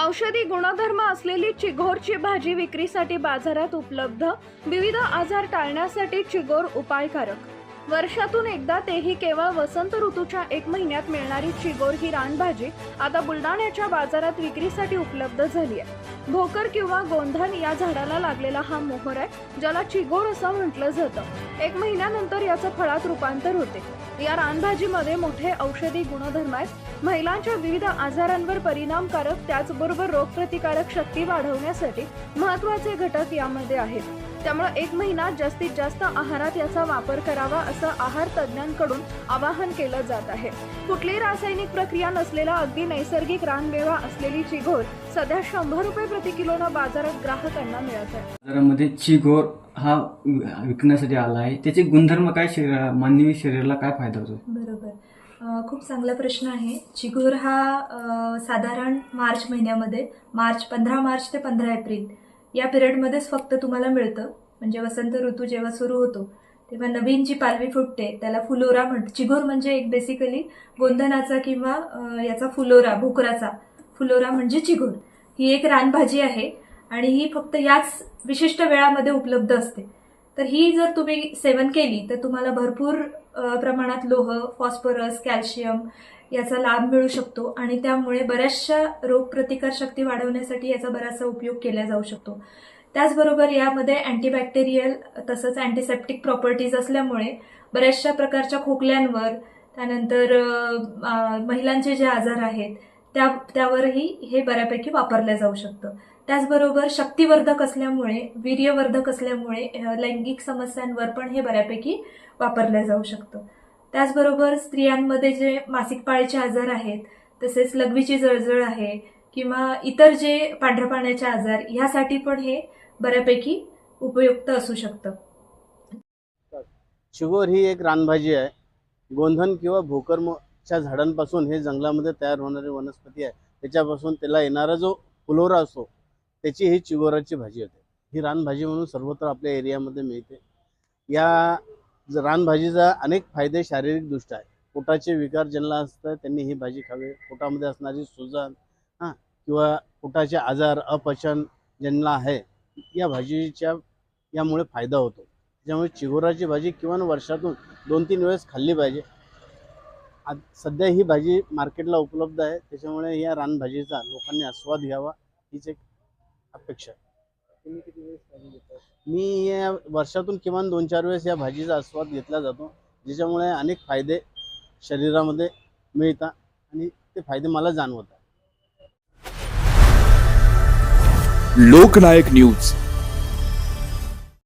औषधी गुणधर्म असलेली चिघोरची भाजी विक्रीसाठी बाजारात उपलब्ध विविध आजार टाळण्यासाठी चिगोर उपायकारक. वर्षातून एकदा तेही केवळ वसंत ऋतूच्या एक महिन्यात मिळणारी चिगोर ही रानभाजी आता बुलढाण्याच्या बाजारात विक्रीसाठी उपलब्ध झाली आहे. भोकर किंवा गोंधन या झाडाला लागलेला हा मोहर आहे ज्याला चिगोर असं म्हटलं जातं. एक महिन्यानंतर याचं फळात रूपांतर होते. या रानभाजीमध्ये मोठे औषधी गुणधर्म आहेत. महिलांच्या विविध आजारांवर परिणामकारक त्याचबरोबर रोगप्रतिकारक शक्ती वाढवण्यासाठी महत्त्वाचे घटक यामध्ये आहेत. त्यामुळे एक महिना जास्तीत जास्त आहारात याचा वापर करावा असं आहार तज्ज्ञांकडून आवाहन केलं जात आहे. कुठलीही रासायनिक प्रक्रिया नसलेला अगदी नैसर्गिक रानमेवा असलेली चिघोर सध्या शंभर रुपये प्रति किलोनं बाजारात ग्राहकांना मिळत आहे. बाजारामध्ये चिघोर हा विकण्यासाठी आला आहे. त्याचे गुणधर्म काय शरीरा मानवी शरीराला काय फायदा होतो? बरोबर. खूप चांगला प्रश्न आहे. चिगूर हा साधारण मार्च महिन्यामध्ये मार्च पंधरा मार्च ते पंधरा एप्रिल या पिरियडमध्येच फक्त तुम्हाला मिळतं. म्हणजे वसंत ऋतू जेव्हा सुरू होतो तेव्हा नवीन जी पालवी फुटते त्याला फुलोरा म्हण चिघोर म्हणजे एक बेसिकली गोंधनाचा किंवा याचा फुलोरा भोकराचा फुलोरा म्हणजे चिघोर. ही एक रानभाजी आहे आणि ही फक्त याच विशिष्ट वेळामध्ये उपलब्ध असते. तर ही जर तुम्ही सेवन केली तर तुम्हाला भरपूर प्रमाणात लोह फॉस्फरस कॅल्शियम याचा लाभ मिळू शकतो आणि त्यामुळे बऱ्याचशा रोगप्रतिकार शक्ती वाढवण्यासाठी याचा बराचसा उपयोग केला जाऊ शकतो. त्याचबरोबर यामध्ये अँटीबॅक्टेरियल तसंच अँटीसेप्टिक प्रॉपर्टीज असल्यामुळे बऱ्याचशा प्रकारच्या खोकल्यांवर त्यानंतर महिलांचे जे आजार आहेत त्या त्यावरही हे बऱ्यापैकी वापरलं जाऊ शकतं. त्याचबरोबर शक्तिवर्धक असल्यामुळे वीर्यवर्धक असल्यामुळे लैंगिक समस्यांवर पण हे बऱ्यापैकी वापरलं जाऊ शकतं. त्याचबरोबर स्त्रियांमध्ये जे मासिक पाळीचे आजार आहेत तसेच लघवीची जळजळ आहे किंवा इतर जे पांढऱ्या पाण्याचे आजार ह्यासाठी पण हे बऱ्यापैकी उपयुक्त असू शकतं. शुगर ही एक रानभाजी आहे. गोंधन किंवा भोकरच्या झाडांपासून हे जंगलामध्ये तयार होणारी वनस्पती आहे. त्याच्यापासून त्याला येणारा जो फुलोरा असतो त्याची ही चिगोराची भाजी होते. ही रानभाजी म्हणून सर्वत्र आपल्या एरियामध्ये मिळते. या रानभाजीचा अनेक फायदे शारीरिकदृष्ट्या आहे. पोटाचे विकार ज्यांना असतात त्यांनी ही भाजी खावी. पोटामध्ये असणारी सुजन हां किंवा पोटाचे आजार अपचन ज्यांना आहे या भाजीच्या यामुळे फायदा होतो. त्याच्यामुळे चिगोराची भाजी किंवा वर्षातून दोन तीन वेळेस खाल्ली पाहिजे. आज सध्या ही भाजी मार्केटला उपलब्ध आहे. त्याच्यामुळे या रानभाजीचा लोकांनी आस्वाद घ्यावा हीच एक अपेक्षा आहे. मी या वर्षातून किमान दोन चार वेळेस या भाजीचा आस्वाद घेतला जातो ज्याच्यामुळे अनेक फायदे शरीरामध्ये मिळतात आणि ते फायदे मला जाणवतात. लोकनायक न्यूज.